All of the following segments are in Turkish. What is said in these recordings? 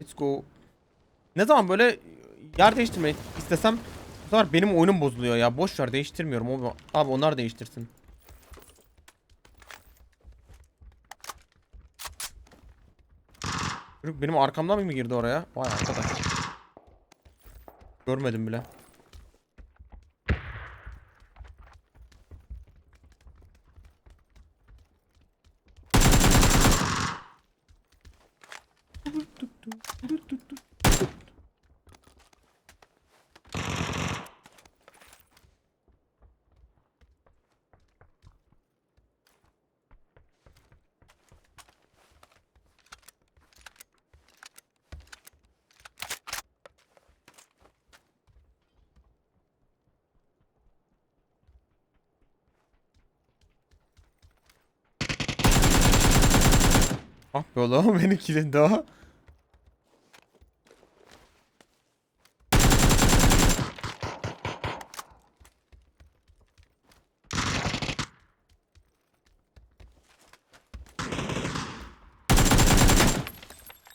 Let's go. Ne zaman böyle yer değiştirmek istesem bu sefer benim oyunum bozuluyor ya. Boş ver değiştirmiyorum. Abi, abi onlar değiştirsin. Benim arkamdan mı girdi oraya? Vay arkadaş. Görmedim bile. Ah be oğlum benim kilindi o.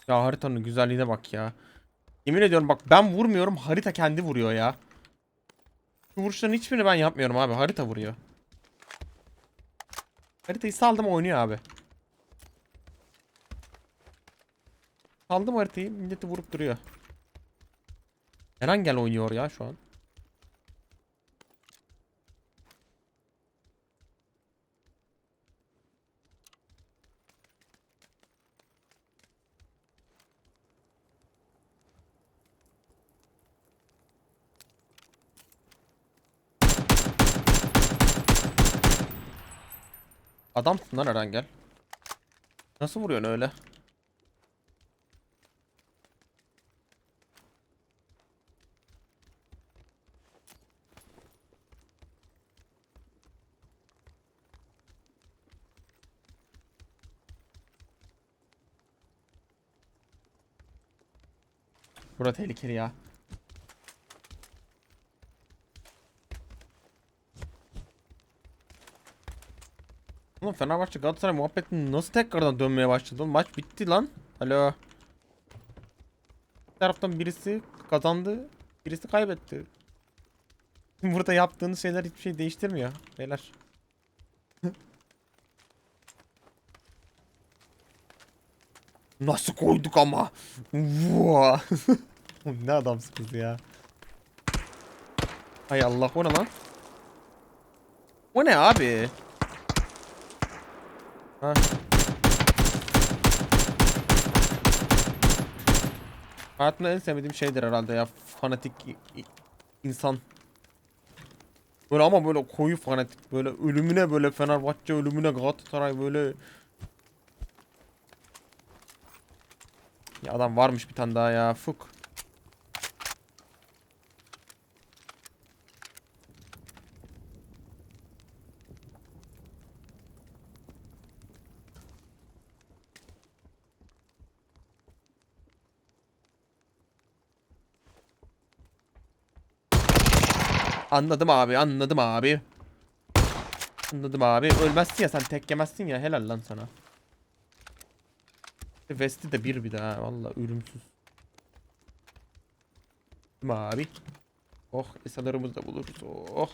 Ya haritanın güzelliğine bak ya. Yemin ediyorum bak ben vurmuyorum harita kendi vuruyor ya. Şu vuruşların hiçbirini ben yapmıyorum abi harita vuruyor. Haritayı saldım oynuyor abi. Saldım haritayı milleti vurup duruyor. Erangel oynuyor ya şu an. Adamsın lan Erangel. Nasıl vuruyorsun öyle? Bura tehlikeli ya. Oğlum Fenerbahçe Galatasaray muhabbeti nasıl tekrardan dönmeye başladı? Maç bitti lan. Alo. Bir taraftan birisi kazandı, birisi kaybetti. Burada yaptığınız şeyler hiçbir şey değiştirmiyor beyler. Nasıl koyduk ama? Ne adamsınız ya. Hay Allah o ne lan? O ne abi? Ha. Hayatımda en sevmediğim şeydir herhalde ya. Fanatik insan. Böyle ama böyle koyu fanatik. Böyle ölümüne böyle Fenerbahçe ölümüne Galatasaray böyle. Ya adam varmış bir tane daha ya. Fuk. Anladım abi, anladım abi. Anladım abi. Ölmezsin ya sen tek yemezsin ya. Helal lan sana. Vesti de bir bir daha. Valla ölümsüz. Abi? Oh esalarımızı da buluruz. Oh.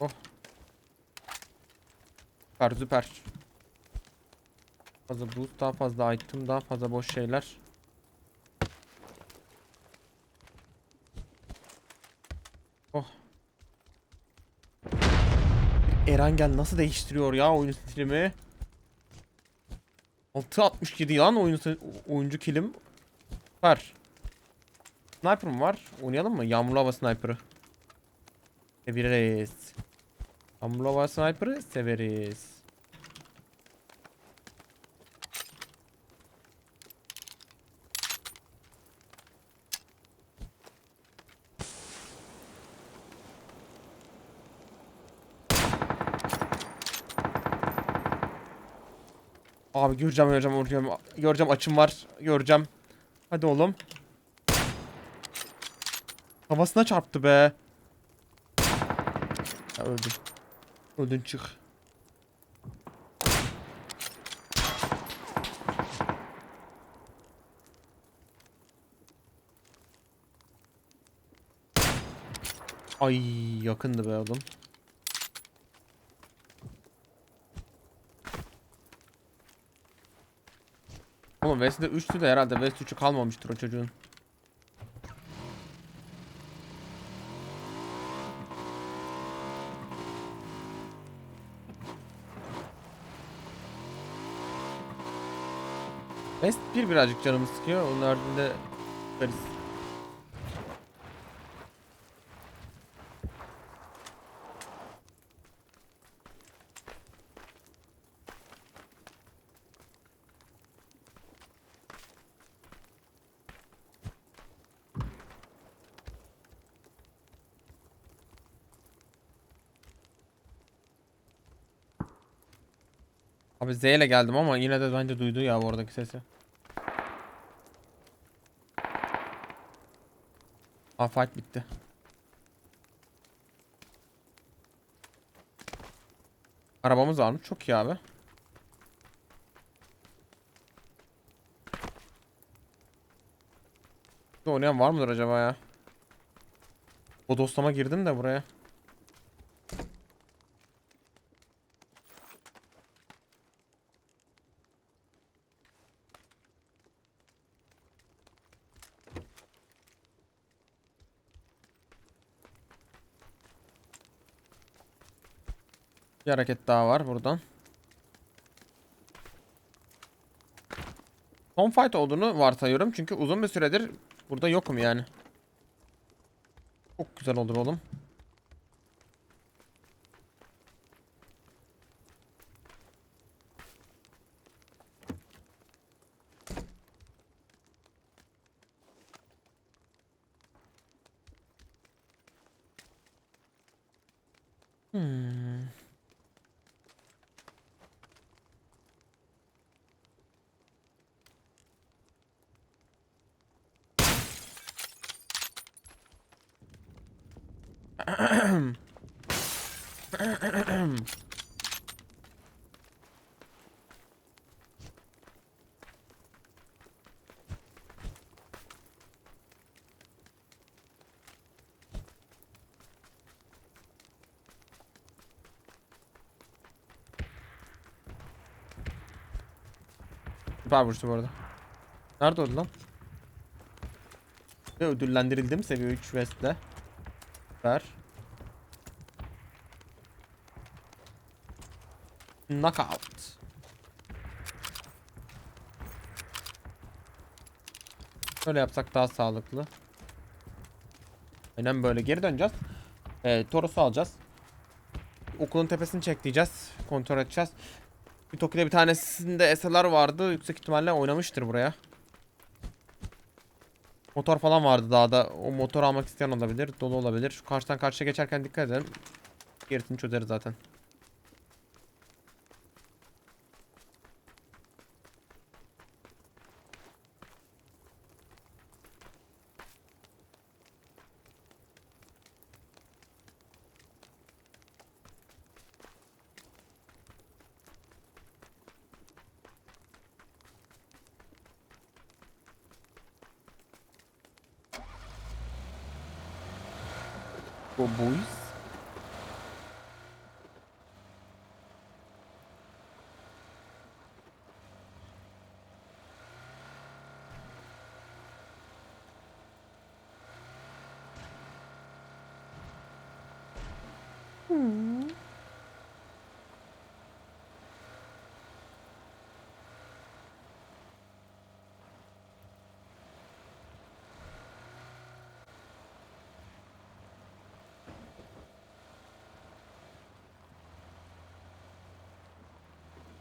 Oh. Süper süper. Fazla boost, daha fazla item, daha fazla boş şeyler. Oh. Erangel nasıl değiştiriyor ya oyun stilimi? 6.67 lan oyun oyuncu kilim. Var. Sniper mı var? Oynayalım mı? Yağmurlu hava sniper'ı. Severiz. Yağmurlu hava sniper'ı severiz. Abi göreceğim göreceğim göreceğim. Göreceğim açım var. Göreceğim. Hadi oğlum. Kafasına çarptı be. Ya öldüm. Öldün çık. Ay yakındı be oğlum. Oğlum West'de 3'tü de herhalde West 3'ü kalmamıştır o çocuğun. West 1 birazcık canımı sıkıyor. Onun ardında Paris. Abi Z ile geldim ama yine de bence duydu ya oradaki sesi. Aa fight bitti. Arabamız var mı? Çok iyi abi. Oynayan var mıdır acaba ya? Bodoslama girdim de buraya. Bir hareket daha var buradan. Son fight olduğunu varsayıyorum çünkü uzun bir süredir burada yokum yani. Çok güzel olur oğlum. Hmm. Süper vuruştu bu arada. Nerede oldu lan? Ve ödüllendirildim seviye 3 West'le. Süper. Knockout. Böyle yapsak daha sağlıklı. Aynen böyle geri döneceğiz. Ee, Toros'u alacağız. Okulun tepesini çekleyeceğiz. Kontrol edeceğiz. Bir Toki'de bir tanesinde SLR vardı. Yüksek ihtimalle oynamıştır buraya. Motor falan vardı daha da. O motor almak isteyen olabilir. Dolu olabilir. Şu karşıdan karşıya geçerken dikkat edin. Gerisini çözeriz zaten. Go boys.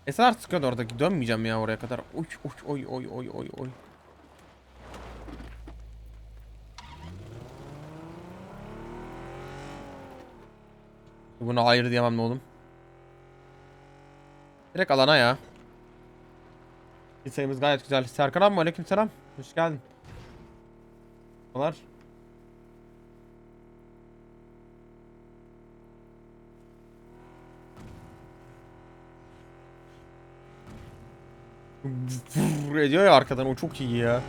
Eser sıkıyordu oradaki. Dönmeyeceğim ya oraya kadar. Oy oy oy oy oy oy oy. Buna hayır diyemem ne oğlum. Direkt alana ya. Bir gayet güzel. Serkan abi aleykümselam. Hoş geldin. Vur ediyor ya arkadan o çok iyi ya.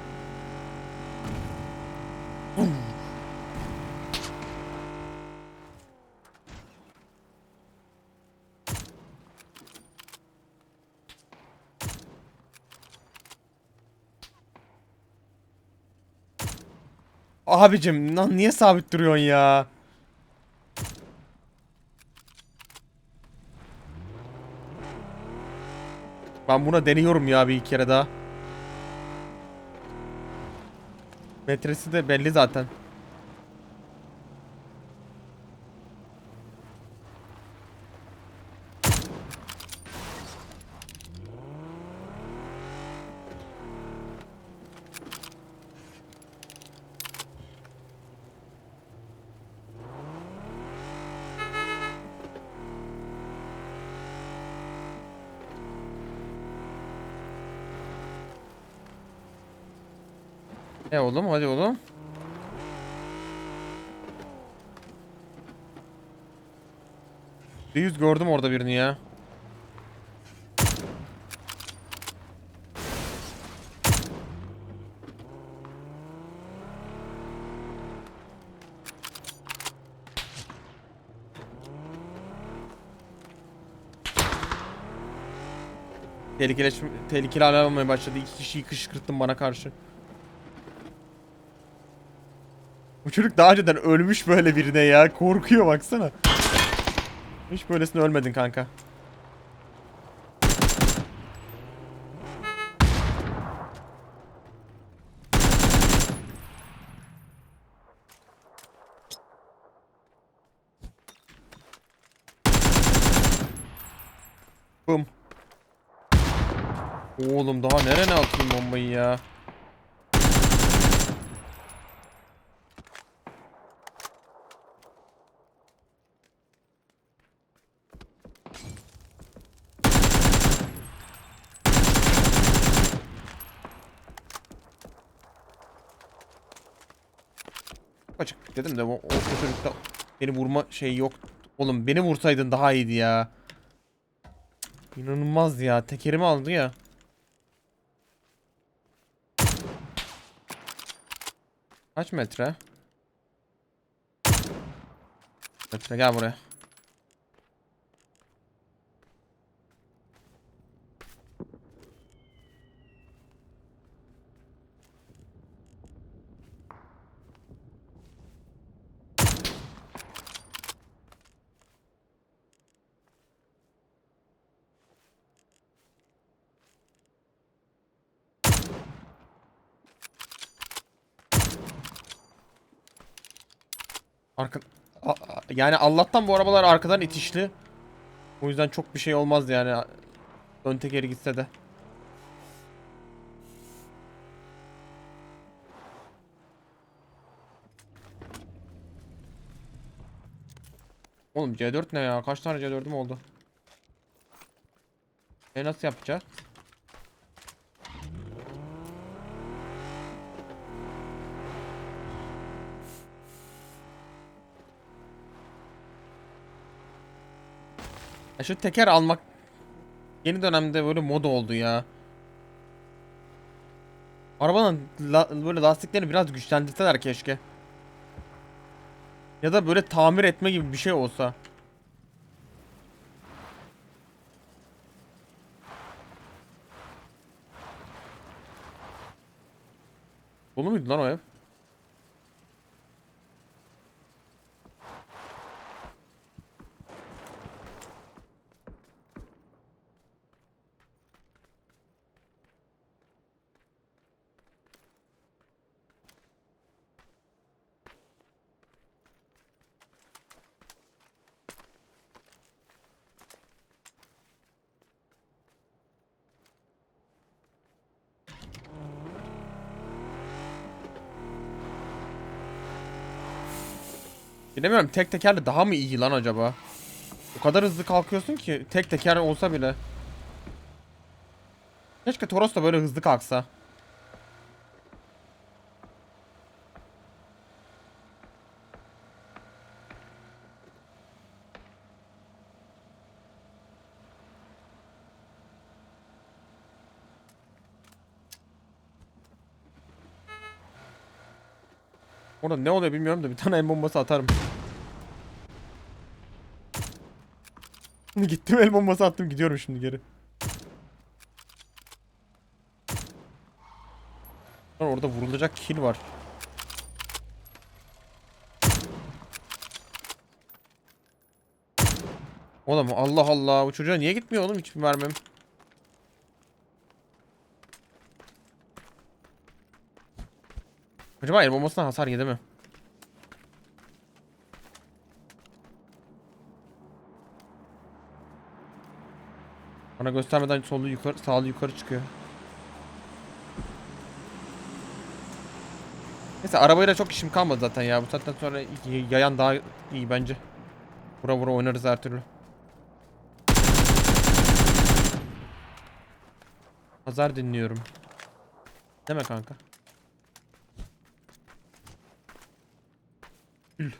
Abicim lan niye sabit duruyorsun ya? Ben buna deniyorum ya bir kere daha. Metresi de belli zaten. E oğlum hadi oğlum. Yüz gördüm orada birini ya. Tehlikeleşme, tehlikeli hale almaya başladı. İki kişiyi kışkırttım bana karşı. Bu çocuk daha önceden ölmüş böyle birine ya. Korkuyor baksana. Hiç böylesine ölmedin kanka. Bum. Oğlum daha nereye atayım bombayı ya? Açık dedim de o, o, o çocukta beni vurma şey yok. Oğlum beni vursaydın daha iyiydi ya. İnanılmaz ya. Tekerimi aldı ya. Kaç metre? Metre gel buraya. Yani Allah'tan bu arabalar arkadan itişli. O yüzden çok bir şey olmaz yani. Ön tekeri gitse de. Oğlum C4 ne ya? Kaç tane C4'üm oldu? E nasıl yapacağız? Ya şu teker almak yeni dönemde böyle moda oldu ya. Arabanın la- böyle lastiklerini biraz güçlendirseler keşke. Ya da böyle tamir etme gibi bir şey olsa. Dolu muydu lan o ev? Bilemiyorum tek tekerle daha mı iyi lan acaba? O kadar hızlı kalkıyorsun ki tek teker olsa bile. Keşke Toros da böyle hızlı kalksa. Orada ne oluyor bilmiyorum da bir tane el bombası atarım. Gittim el bombası attım gidiyorum şimdi geri. Orada vurulacak kill var. Oğlum Allah Allah bu çocuğa niye gitmiyor oğlum hiçbir mermim. Acaba el bombasına hasar yedi mi? Bana göstermeden sollu yukarı sağlı yukarı çıkıyor. Neyse arabayla çok işim kalmadı zaten ya. Bu saatten sonra yayan daha iyi bence. Vura vura oynarız her türlü. Pazar dinliyorum. Deme kanka. Ül.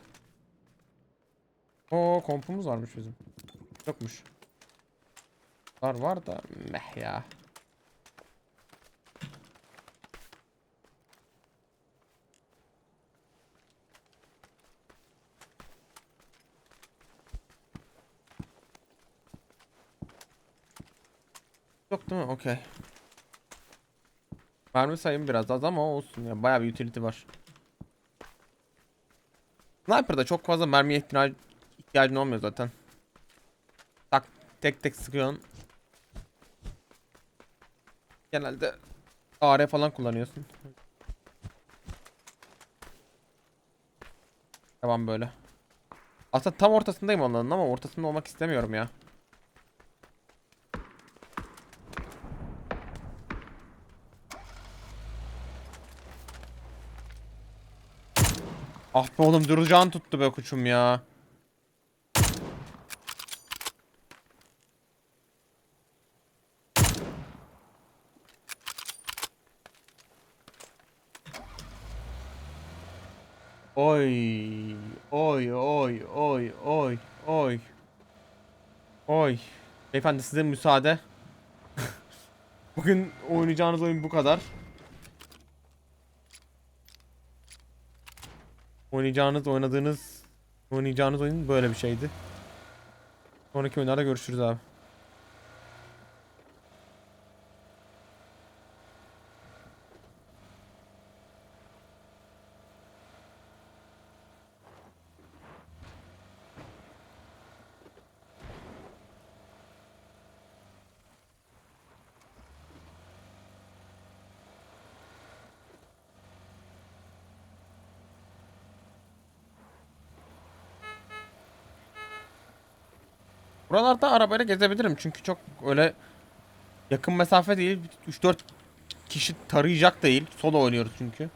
Oo kompumuz varmış bizim. Yokmuş. Var var da meh ya. Yok değil mi? Okey. Mermi sayım biraz az ama olsun ya. Bayağı bir utility var. Sniper'da çok fazla mermiye ihtiyac ihtiyacın olmuyor zaten. Tak tek tek sıkıyorsun. Genelde AR falan kullanıyorsun. Devam böyle. Aslında tam ortasındayım alanın ama ortasında olmak istemiyorum ya. Ah be oğlum duracağın tuttu be kuçum ya. Oy, oy, oy, oy, oy, oy. Oy. Beyefendi size müsaade. Bugün oynayacağınız oyun bu kadar. Oynayacağınız, oynadığınız, oynayacağınız oyun böyle bir şeydi. Sonraki oyunlarda görüşürüz abi. Buralarda arabayla gezebilirim çünkü çok öyle yakın mesafe değil. 3-4 kişi tarayacak değil. Solo oynuyoruz çünkü.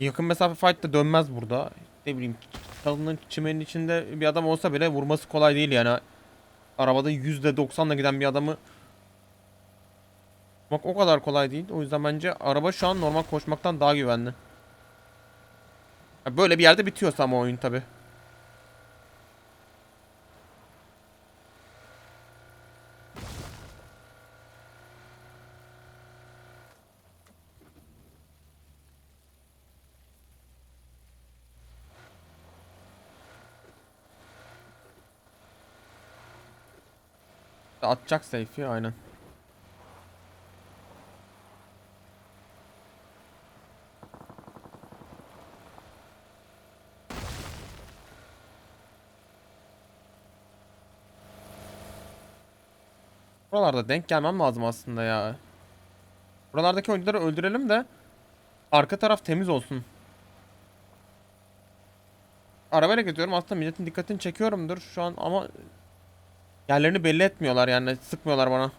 Yakın mesafe fight da dönmez burada. Ne bileyim çalının çimenin içinde bir adam olsa bile vurması kolay değil yani. Arabada %90'la giden bir adamı Bak o kadar kolay değil. O yüzden bence araba şu an normal koşmaktan daha güvenli. Böyle bir yerde bitiyorsa ama oyun tabi. Atacak safe'i aynen. Buralarda denk gelmem lazım aslında ya. Buralardaki oyuncuları öldürelim de arka taraf temiz olsun. Arabayla gidiyorum aslında milletin dikkatini çekiyorumdur şu an ama yerlerini belli etmiyorlar yani sıkmıyorlar bana.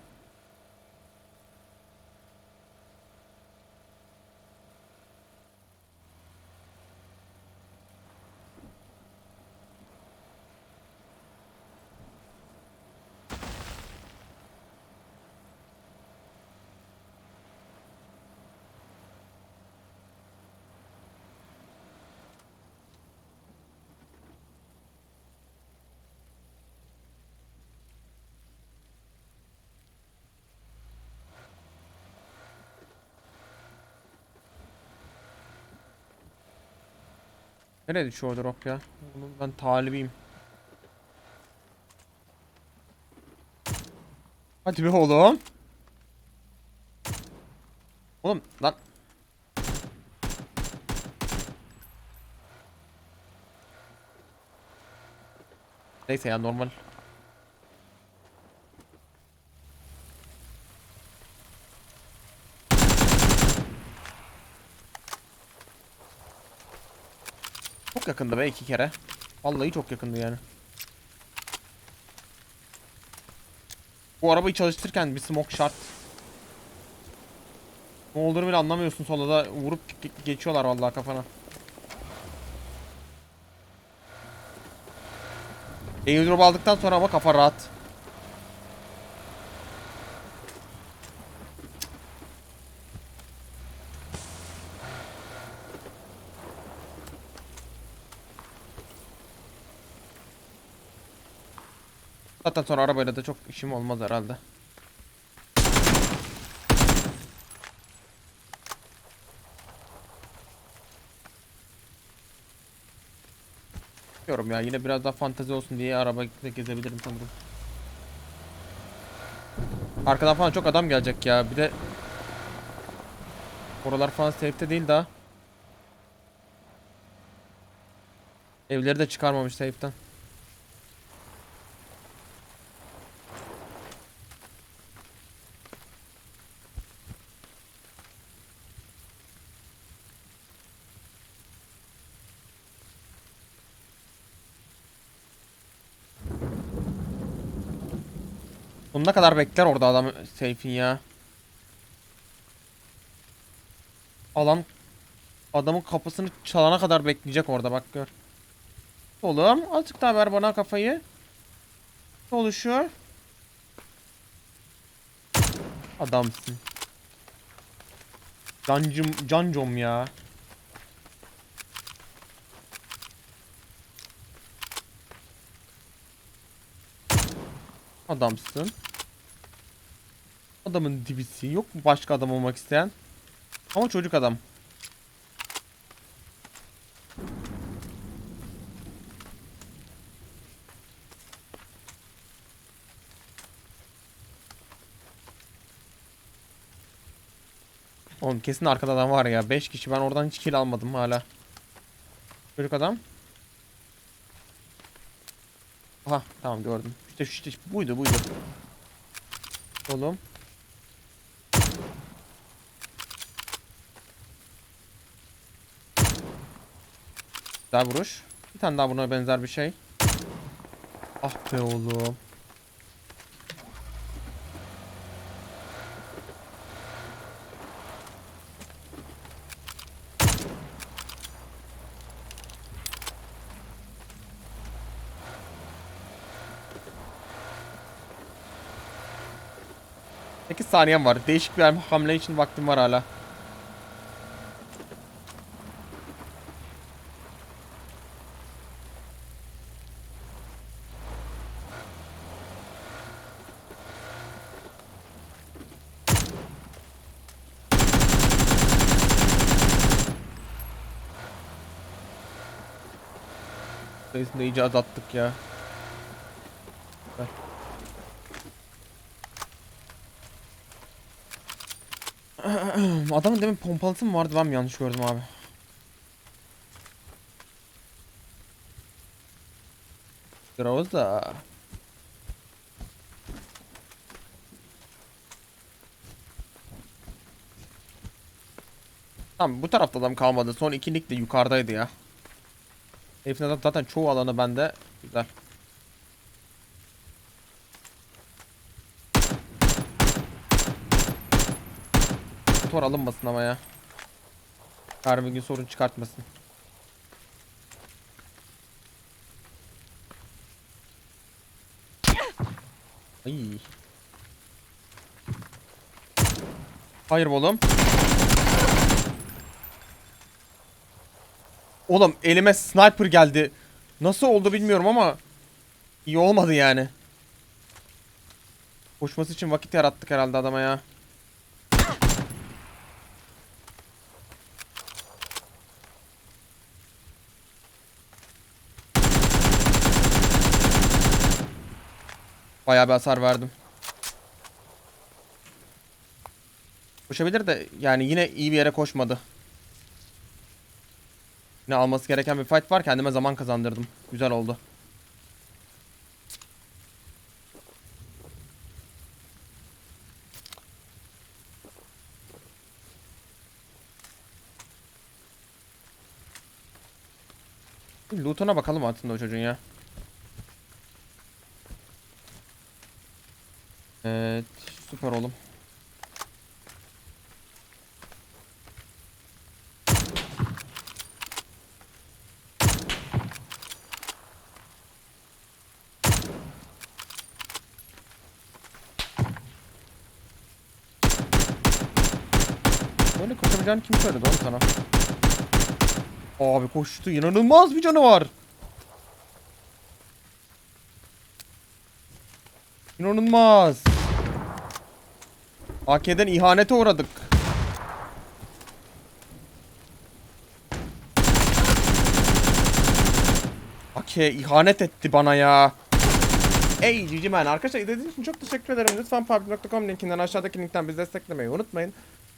Nereye düşüyor drop ya? Oğlum ben talibiyim. Hadi be oğlum. Oğlum lan. Neyse ya normal. Yakındı be iki kere. Vallahi çok yakındı yani. Bu arabayı çalıştırırken bir smoke şart. Ne olduğunu bile anlamıyorsun solda da vurup ge- geçiyorlar vallahi kafana. Airdrop aldıktan sonra ama kafa rahat. Zaten sonra arabayla da çok işim olmaz herhalde. Diyorum ya yine biraz daha fantezi olsun diye arabayla gezebilirim sanırım. Arkadan falan çok adam gelecek ya. Bir de Oralar falan safe'te değil daha. Evleri de çıkarmamış safe'ten. Kadar bekler orada adam safe'in ya. Alan adamın kapısını çalana kadar bekleyecek orada bak gör. Oğlum azıcık daha ver bana kafayı. Ne oluşuyor? Adamsın. Cancım, cancom ya. Adamsın. Adamın dibisi yok mu başka adam olmak isteyen? Ama çocuk adam. Oğlum kesin arkada adam var ya. 5 kişi ben oradan hiç kill almadım hala. Çocuk adam. Aha tamam gördüm. İşte işte buydu buydu. Oğlum. Güzel vuruş. Bir tane daha buna benzer bir şey. Ah be oğlum. Saniyem var. Değişik bir hamle için vaktim var hala. Sayısını iyice azalttık ya. Adamın demin pompalısı mı vardı mi yanlış gördüm abi. Groza. Tamam bu tarafta adam kalmadı. Son ikilik de yukarıdaydı ya. Herifin zaten- zaten çoğu alanı bende. Güzel. Motor alınmasın ama ya. Yarın bir gün sorun çıkartmasın. Ay. Hayır oğlum. Oğlum elime sniper geldi. Nasıl oldu bilmiyorum ama iyi olmadı yani. Koşması için vakit yarattık herhalde adama ya. Bayağı bir hasar verdim. Koşabilir de yani yine iyi bir yere koşmadı. Yine alması gereken bir fight var. Kendime zaman kazandırdım. Güzel oldu. Loot'una bakalım aslında o çocuğun ya. Evet, süper oğlum. Koşabileceğini kim söyledi oğlum sana? Abi koştu. inanılmaz bir canı var. İnanılmaz. AK'den ihanete uğradık. AK ihanet etti bana ya. Ey cici man. Arkadaşlar izlediğiniz için çok teşekkür ederim. Lütfen public.com linkinden aşağıdaki linkten bizi desteklemeyi unutmayın.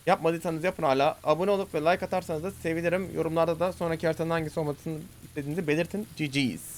Yapmadıysanız yapın hala. Abone olup ve like atarsanız da sevinirim. Yorumlarda da sonraki haritanın hangisi olmasını istediğinizi belirtin. GG's.